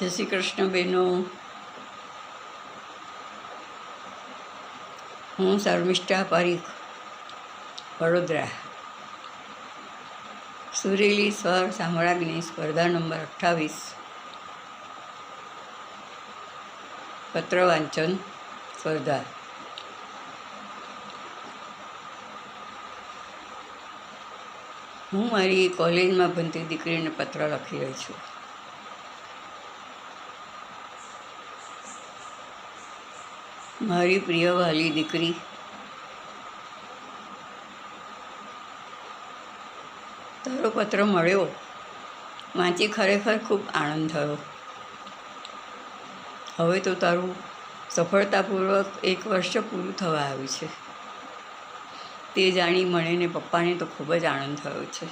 જય શ્રી કૃષ્ણ બહેનો. હું શર્મિષ્ઠા પારીખ, વડોદરા. સુરેલી સ્વર સામ્રાજ્ઞી સ્પર્ધા નંબર અઠ્ઠાવીસ. પત્ર વાંચન, સ્પર્ધા. હું મારી કોલેજમાં ભણતી દીકરીને પત્ર લખી રહી છું. મારી પ્રિય વાલી દીકરી. તારો પત્ર મળ્યો. વાંચી ખરેખર ખૂબ આનંદ થયો. હવે તો તારું સફળતાપૂર્વક એક વર્ષ પૂરું થવા આવ્યું છે. તે જાણી મને ને પપ્પાને તો ખૂબ જ આનંદ થયો છે.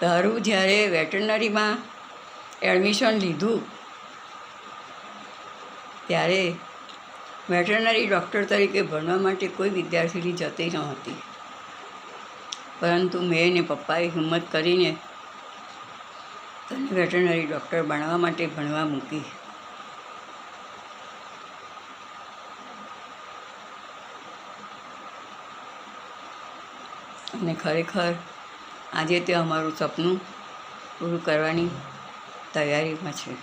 તારું જ્યારે વેટરનરીમાં એડમિશન લીધું, ત્યારે વેટરનરી ડૉક્ટર તરીકે ભણવા માટે કોઈ વિદ્યાર્થીની જતી નહોતી પરંતુ મેં ને પપ્પાએ હિંમત કરીને તને વેટરનરી ડૉક્ટર બનવા માટે ભણવા મૂકી. અને ખરેખર આજે તે અમારું સપનું પૂરું કરવાની તૈયારીમાં છે.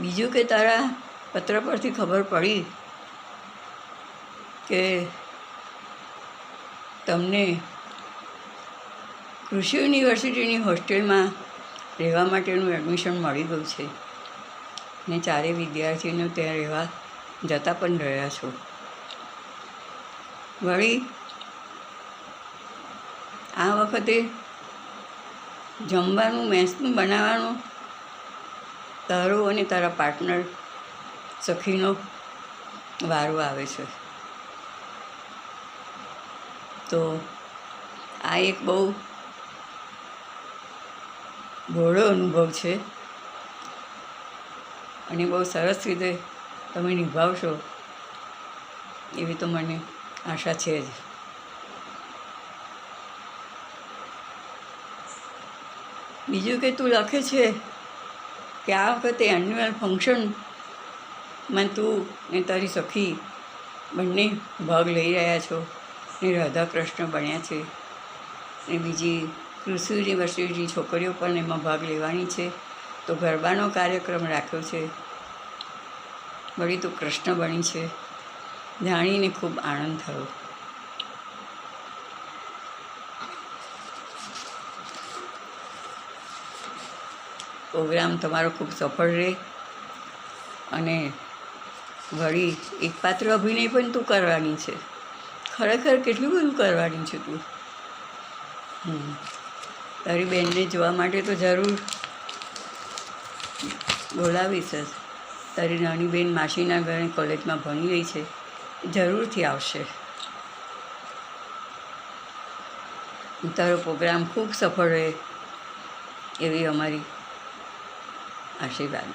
બીજું કે તારા પત્ર પરથી ખબર પડી કે તમને કૃષિ યુનિવર્સિટીની હોસ્ટેલમાં રહેવા માટેનું એડમિશન મળી ગયું છે. ને ચારે વિદ્યાર્થીઓને ત્યાં રહેવા જતા પણ રહ્યા છો. વળી આ વખતે જમવાનું, મેસનું બનાવવાનું, તારો અને તારા પાર્ટનર સખીનો વારો આવે છે. તો આ એક બહુ ઘોડો અનુભવ છે અને બહુ સરસ રીતે તમે નિભાવશો એવી તો મને આશા છે જ. બીજું કે તું લખે છે કે આ વખતે એન્યુઅલ ફંક્શનમાં તું ને તારી સખી બંને ભાગ લઈ રહ્યા છો ને રાધા કૃષ્ણ બન્યા છે ને બીજી કૃષિ યુનિવર્સિટીની છોકરીઓ પણ એમાં ભાગ લેવાની છે. તો ગરબાનો કાર્યક્રમ રાખ્યો છે. વળી તું કૃષ્ણ બની છે. જાણીને ખૂબ આનંદ થયો. પ્રોગ્રામ તમારો ખૂબ સફળ રહે અને વળી એક પાત્ર અભિનય પણ તું કરવાની છે. ખરેખર કેટલું બધું કરવાની છે તું? તારી બેનને જોવા માટે તો જરૂર બોલાવીશ જ. તારી નાની બેન માસીના ઘરે કોલેજમાં ભણી રહી છે. જરૂરથી આવશે. તારો પ્રોગ્રામ ખૂબ સફળ રહે એવી અમારી આશીર્વાદ.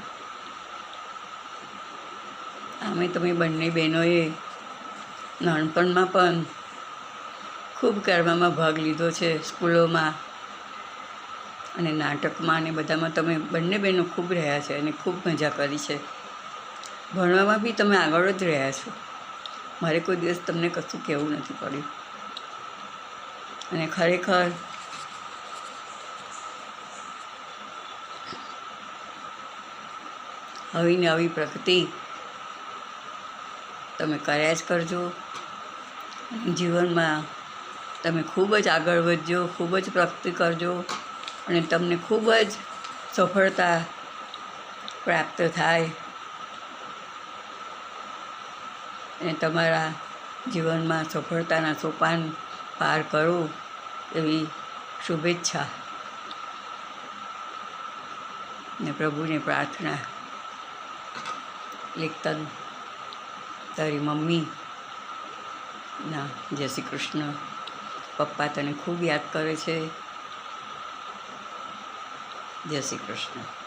અમે તમે બંને બહેનોએ નાનપણમાં પણ ખૂબ કરવામાં ભાગ લીધો છે સ્કૂલોમાં અને નાટકમાં અને બધામાં તમે બંને બહેનો ખૂબ રહ્યા છે અને ખૂબ મજા કરી છે. ભણવામાં બી તમે આગળ જ રહ્યા છો. મારે કોઈ દિવસ તમને કશું કહેવું નથી પડ્યું. અને ખરેખર આવી ને આવી પ્રગતિ તમે કર્યા જ કરજો. જીવનમાં તમે ખૂબ જ આગળ વધજો, ખૂબ જ પ્રગતિ કરજો અને તમને ખૂબ જ સફળતા પ્રાપ્ત થાય. અને તમારા જીવનમાં સફળતાના સોપાન પાર કરો એવી શુભેચ્છા. ને પ્રભુને પ્રાર્થના લેખતન તારી મમ્મી ના જય શ્રી કૃષ્ણ પપ્પા તને ખૂબ યાદ કરે છે જય શ્રી કૃષ્ણ